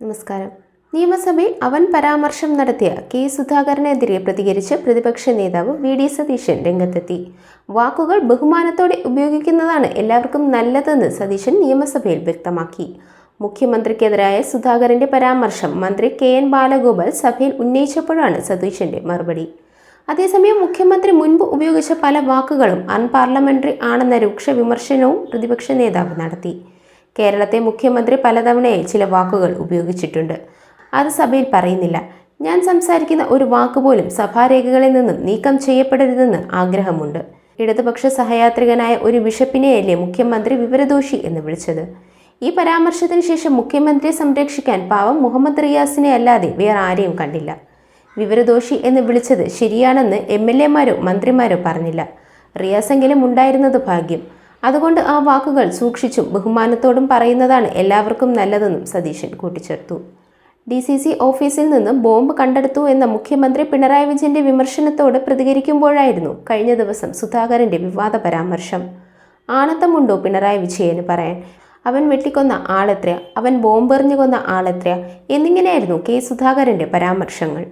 നമസ്കാരം. നിയമസഭയിൽ അവൻ പരാമർശം നടത്തിയ കെ സുധാകരനെതിരെ പ്രതികരിച്ച് പ്രതിപക്ഷ നേതാവ് വി ഡി സതീശൻ രംഗത്തെത്തി. വാക്കുകൾ ബഹുമാനത്തോടെ ഉപയോഗിക്കുന്നതാണ് എല്ലാവർക്കും നല്ലതെന്ന് സതീശൻ നിയമസഭയിൽ വ്യക്തമാക്കി. മുഖ്യമന്ത്രിക്കെതിരായ സുധാകരന്റെ പരാമർശം മന്ത്രി കെ എൻ ബാലഗോപാൽ സഭയിൽ ഉന്നയിച്ചപ്പോഴാണ് സതീശന്റെ മറുപടി. അതേസമയം മുഖ്യമന്ത്രി മുൻപ് ഉപയോഗിച്ച പല വാക്കുകളും അൺപാർലമെന്ററി ആണെന്ന രൂക്ഷ വിമർശനവും പ്രതിപക്ഷ നേതാവ് നടത്തി. കേരളത്തെ മുഖ്യമന്ത്രി പലതവണയായി ചില വാക്കുകൾ ഉപയോഗിച്ചിട്ടുണ്ട്. അത് സഭയിൽ പറയുന്നില്ല. ഞാൻ സംസാരിക്കുന്ന ഒരു വാക്കുപോലും സഭാരേഖകളിൽ നിന്നും നീക്കം ചെയ്യപ്പെടരുതെന്ന് ആഗ്രഹമുണ്ട്. ഇടതുപക്ഷ സഹയാത്രികനായ ഒരു ബിഷപ്പിനെയല്ലേ മുഖ്യമന്ത്രി വിവരദോഷി എന്ന് വിളിച്ചത്? ഈ പരാമർശത്തിന് ശേഷം മുഖ്യമന്ത്രിയെ സംരക്ഷിക്കാൻ പാവം മുഹമ്മദ് റിയാസിനെ അല്ലാതെ വേറെ ആരെയും കണ്ടില്ല. വിവരദോഷി എന്ന് വിളിച്ചത് ശരിയാണെന്ന് എം എൽ എമാരോ മന്ത്രിമാരോ പറഞ്ഞില്ല. റിയാസെങ്കിലും ഉണ്ടായിരുന്നത് ഭാഗ്യം. അതുകൊണ്ട് ആ വാക്കുകൾ സൂക്ഷിച്ചും ബഹുമാനത്തോടും പറയുന്നതാണ് എല്ലാവർക്കും നല്ലതെന്നും സതീശൻ കൂട്ടിച്ചേർത്തു. ഡി സി സി ഓഫീസിൽ നിന്ന് ബോംബ് കണ്ടെടുത്തു എന്ന മുഖ്യമന്ത്രി പിണറായി വിജയന്റെ വിമർശനത്തോട് പ്രതികരിക്കുമ്പോഴായിരുന്നു കഴിഞ്ഞ ദിവസം സുധാകരന്റെ വിവാദ പരാമർശം. ആണത്തമുണ്ടോ പിണറായി വിജയന് പറയാൻ? അവൻ വെട്ടിക്കൊന്ന ആളെത്ര അവൻ ബോംബെറിഞ്ഞു കൊന്ന ആളെത്ര എന്നിങ്ങനെയായിരുന്നു കെ സുധാകരന്റെ പരാമർശങ്ങൾ.